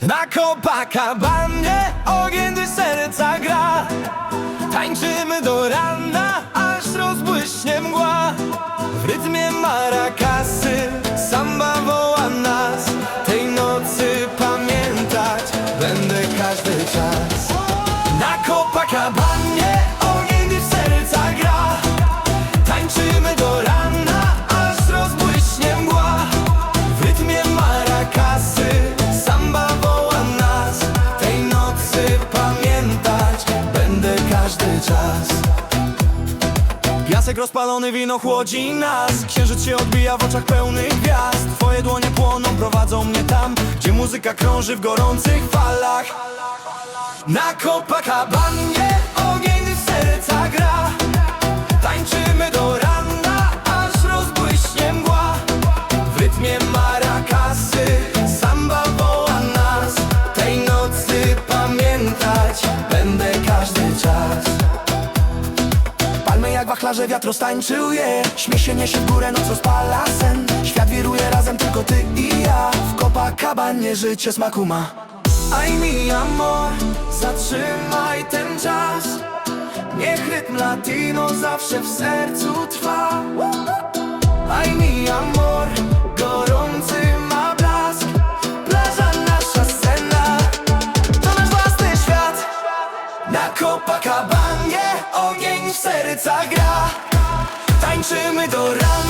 Na Copacabanie ogień do serca gra. Tańczymy do rana, aż rozbłyśnie mgła. W rytmie marakasy samba woła nas. Tej nocy pamiętać będę każdy czas. Na Copacabanie czas. Piasek rozpalony, wino chłodzi nas. Księżyc się odbija w oczach pełnych gwiazd. Twoje dłonie płoną, prowadzą mnie tam Gdzie muzyka krąży w gorących falach. Na Copacabanie Wachlarze wiatr roztańczył je. Śmiech się niesie w górę, noc rozpala sen. Świat wiruje razem, tylko ty i ja. W Copacabanie życie smaku ma. Aj mi amor, zatrzymaj ten czas. Niech rytm latino zawsze w sercu trwa Copacabanie Ogień w serca gra. Tańczymy do rana.